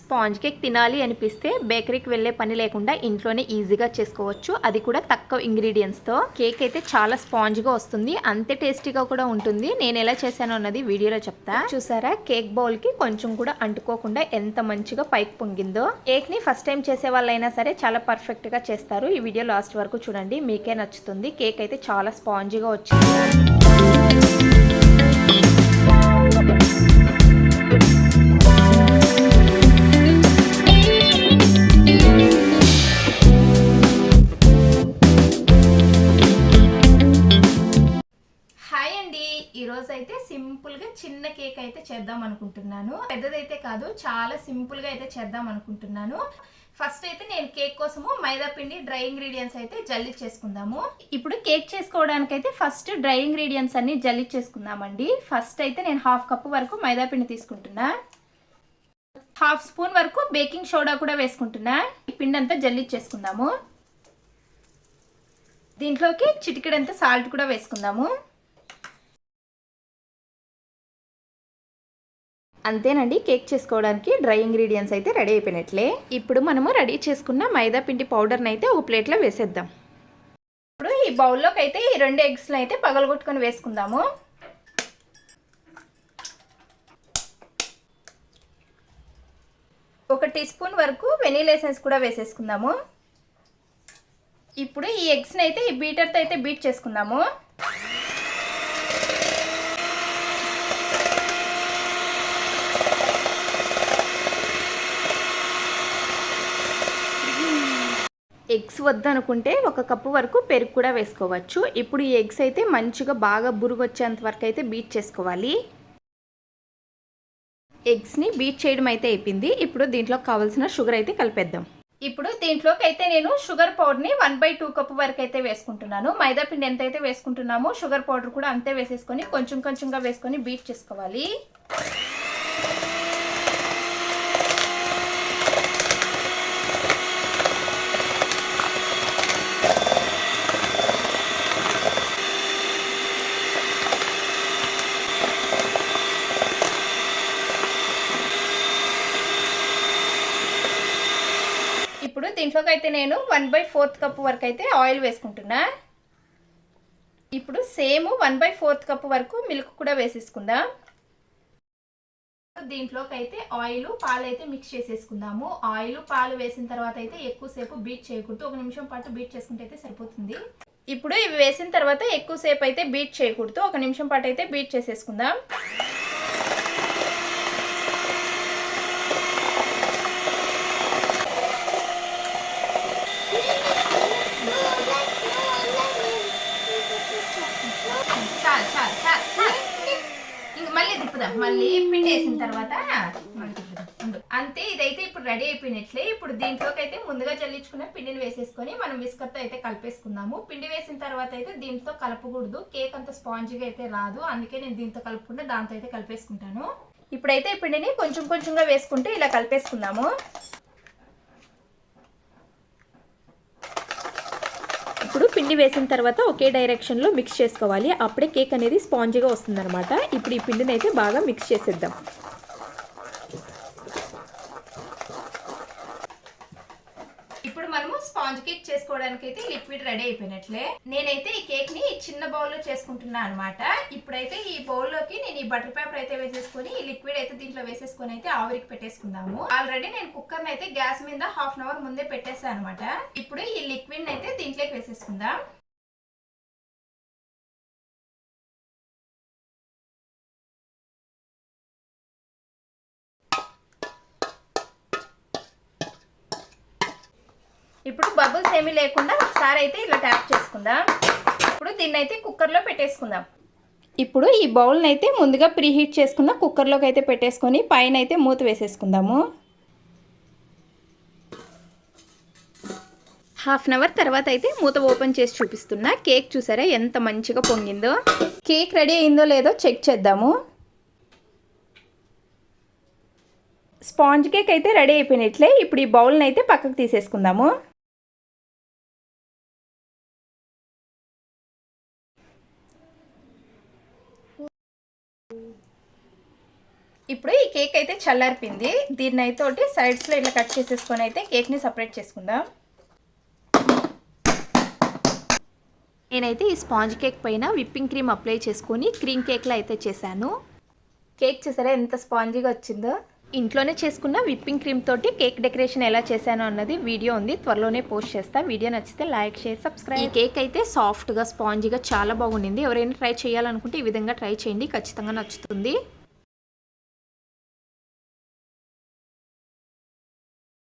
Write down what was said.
Sponge cake తినాలి అనిపిస్తే బేకరీకి వెళ్ళే పని లేకుండా ఇంట్లోనే ఈజీగా చేసుకోవచ్చు. అది కూడా తక్కువ ఇంగ్రీడియంట్స్తో. కేక్ అయితే చాలా స్పాంజ్గా వస్తుంది. అంతే టేస్టీగా కూడా ఉంటుంది. నేను ఎలా చేశాను అన్నది వీడియోలో చెప్తా. చూసారా? కేక్ బౌల్కి కొంచెం కూడా అంటుకోకుండా ఎంత మంచిగా పైకి పొంగిందో. కేక్ని ఫస్ట్ టైం చేసే వాళ్ళైనా సరే చాలా పర్ఫెక్ట్గా చేస్తారు. ఈ వీడియో లాస్ట్ వరకు చూడండి. మీకే నచ్చుతుంది. కేక్ అయితే చాలా స్పాంజ్గా వచ్చింది. చిన్న కేక్ అయితే చేద్దాం అనుకుంటున్నాను. పెద్దదైతే కాదు చాలా సింపుల్గా అయితే చేద్దాం అనుకుంటున్నాను. ఫస్ట్ అయితే నేను కేక్ కోసము మైదా పిండి డ్రై ఇంగ్రీడియంట్స్ అయితే జల్లి చేసుకుందాము. ఇప్పుడు కేక్ చేసుకోవడానికి అయితే ఫస్ట్ డ్రై ఇంగ్రీడియంట్స్ అన్ని జల్లి చేసుకుందామండి. ఫస్ట్ అయితే నేను హాఫ్ కప్ వరకు మైదా పిండి తీసుకుంటున్నా. హాఫ్ స్పూన్ వరకు బేకింగ్ సోడా కూడా వేసుకుంటున్నా. ఈ పిండి అంతా జల్లిచ్చేసుకుందాము దీంట్లోకి చిటికెడంత సాల్ట్ కూడా వేసుకుందాము. అంతేనండి కేక్ చేసుకోవడానికి డ్రై ఇంగ్రీడియంట్స్ అయితే రెడీ అయిపోయినట్లే. ఇప్పుడు మనము రెడీ చేసుకున్న మైదా పిండి పౌడర్ని అయితే ఒక ప్లేట్లో వేసేద్దాం. ఇప్పుడు ఈ బౌల్లోకి అయితే ఈ రెండు ఎగ్స్ని అయితే పగలగొట్టుకొని వేసుకుందాము. ఒక టీ స్పూన్ వరకు వెనీలా ఎసెన్స్ కూడా వేసేసుకుందాము. ఇప్పుడు ఈ ఎగ్స్ని అయితే ఈ బీటర్తో అయితే బీట్ చేసుకుందాము. ఎగ్స్ వద్దనుకుంటే ఒక కప్పు వరకు పెరుగు కూడా వేసుకోవచ్చు. ఇప్పుడు ఈ ఎగ్స్ అయితే మంచిగా బాగా బురుగు వచ్చేంత వరకు అయితే బీట్ చేసుకోవాలి. ఎగ్స్ని బీట్ చేయడం అయితే అయిపోయింది. ఇప్పుడు దీంట్లో కావాల్సిన షుగర్ అయితే కలిపేద్దాం. ఇప్పుడు దీంట్లోకి అయితే నేను షుగర్ పౌడర్ని వన్ బై టూ కప్ వరకు అయితే వేసుకుంటున్నాను. మైదా పిండి ఎంత అయితే వేసుకుంటున్నామో షుగర్ పౌడర్ కూడా అంతే వేసేసుకొని కొంచెం కొంచెంగా వేసుకొని బీట్ చేసుకోవాలి ఇప్పుడు దీంట్లోకి అయితే నేను వన్ బై ఫోర్త్ కప్ వరకు అయితే ఆయిల్ వేసుకుంటున్నా. ఇప్పుడు same one by fourth cup వరకు మిల్క్ కూడా వేసేసుకుందాం. దీంట్లోకి అయితే ఆయిల్ పాలు అయితే మిక్స్ చేసేసుకుందాము. ఆయిల్ పాలు వేసిన తర్వాత అయితే ఎక్కువసేపు బీట్ చేయకూడదు. ఒక నిమిషం పాటు బీట్ చేసుకుంటే అయితే సరిపోతుంది. ఇప్పుడు ఇవి వేసిన తర్వాత ఎక్కువసేపు అయితే బీట్ చేయకూడదు. ఒక నిమిషం పాటు అయితే బీట్ చేసేసుకుందాం చాలు చాలు చాలు చాలు. ఇంక మళ్ళీ పిండి వేసిన తర్వాత. అంతే ఇదైతే ఇప్పుడు రెడీ అయిపోయినట్లే. ఇప్పుడు దీంట్లోకి అయితే ముందుగా చల్లించుకున్న పిండిని వేసేసుకొని మనం విస్కర్తో అయితే కలిపేసుకుందాము. పిండి వేసిన తర్వాత అయితే దీంతో కలపకూడదు. కేక్ అంత స్పాంజ్గా అయితే రాదు. అందుకే నేను దీంతో కలుపుకుంటే దాంతో అయితే కలిపేసుకుంటాను. ఇప్పుడైతే ఈ పిండిని కొంచెం కొంచెంగా వేసుకుంటే ఇలా కలిపేసుకుందాము ఇప్పుడు పిండి వేసిన తర్వాత ఒకే డైరెక్షన్లో మిక్స్ చేసుకోవాలి. అప్పుడే కేక్ అనేది స్పాంజీగా వస్తుందన్నమాట. ఇప్పుడు ఈ పిండిని అయితే బాగా మిక్స్ చేసేద్దాం ఇప్పుడు మనము స్పాంజ్ కేక్ చేసుకోవడానికి అయితే లిక్విడ్ రెడీ అయిపోయినట్లే. నేనైతే ఈ కేక్ని చిన్న బౌల్లో చేసుకుంటున్నా అనమాట ఇప్పుడైతే ఈ బౌల్లోకి నేను ఈ బటర్ పేపర్ అయితే వేసేసుకొని ఈ లిక్విడ్ అయితే దీంట్లో వేసేసుకొని అయితే ఆవిరికి పెట్టేసుకుందాము. ఆల్రెడీ నేను కుక్కర్ అయితే గ్యాస్ మీద హాఫ్ అన్ అవర్ ముందే పెట్టేసాను అనమాట ఇప్పుడు ఈ లిక్విడ్ అయితే దీంట్లోకి వేసేసుకుందాం. ఇప్పుడు బబుల్స్ ఏమీ లేకుండా ఒకసారి అయితే ఇలా ట్యాప్ చేసుకుందాం. ఇప్పుడు దీన్ని అయితే కుక్కర్లో పెట్టేసుకుందాం. ఇప్పుడు ఈ బౌల్ని అయితే ముందుగా ప్రీహీట్ చేసుకున్న కుక్కర్లోకి అయితే పెట్టేసుకొని పైన అయితే మూత వేసేసుకుందాము. హాఫ్ అన్ అవర్ తర్వాత అయితే మూత ఓపెన్ చేసి చూపిస్తున్నా కేక్ చూసారా ఎంత మంచిగా పొంగిందో. కేక్ రెడీ అయిందో లేదో చెక్ చేద్దాము. స్పాంజ్ కేక్ అయితే రెడీ అయిపోయినట్లే ఇప్పుడు ఈ బౌల్ని అయితే పక్కకు తీసేసుకుందాము. ఇప్పుడు ఈ కేక్ అయితే చల్లారిపోయింది. దీన్ని అయితే సైడ్స్లో ఇట్లా కట్ చేసేసుకొని అయితే కేక్ని సపరేట్ చేసుకుందాం. నేనైతే ఈ స్పాంజ్ కేక్ పైన విప్పింగ్ క్రీమ్ అప్లై చేసుకొని క్రీమ్ కేక్లో అయితే చేశాను. కేక్ చూసారా ఎంత స్పాంజీగా వచ్చిందో? ఇంట్లోనే చేసుకున్న విప్పింగ్ క్రీమ్ తోటి కేక్ డెకరేషన్ ఎలా చేశాను అన్నది వీడియో ఉంది. త్వరలోనే పోస్ట్ చేస్తా. వీడియో నచ్చితే లైక్ షేర్ సబ్స్క్రైబ్. ఈ కేక్ అయితే సాఫ్ట్గా స్పాంజీగా చాలా బాగుండింది. ఎవరైనా ట్రై చేయాలనుకుంటే ఈ విధంగా ట్రై చేయండి. ఖచ్చితంగా నచ్చుతుంది.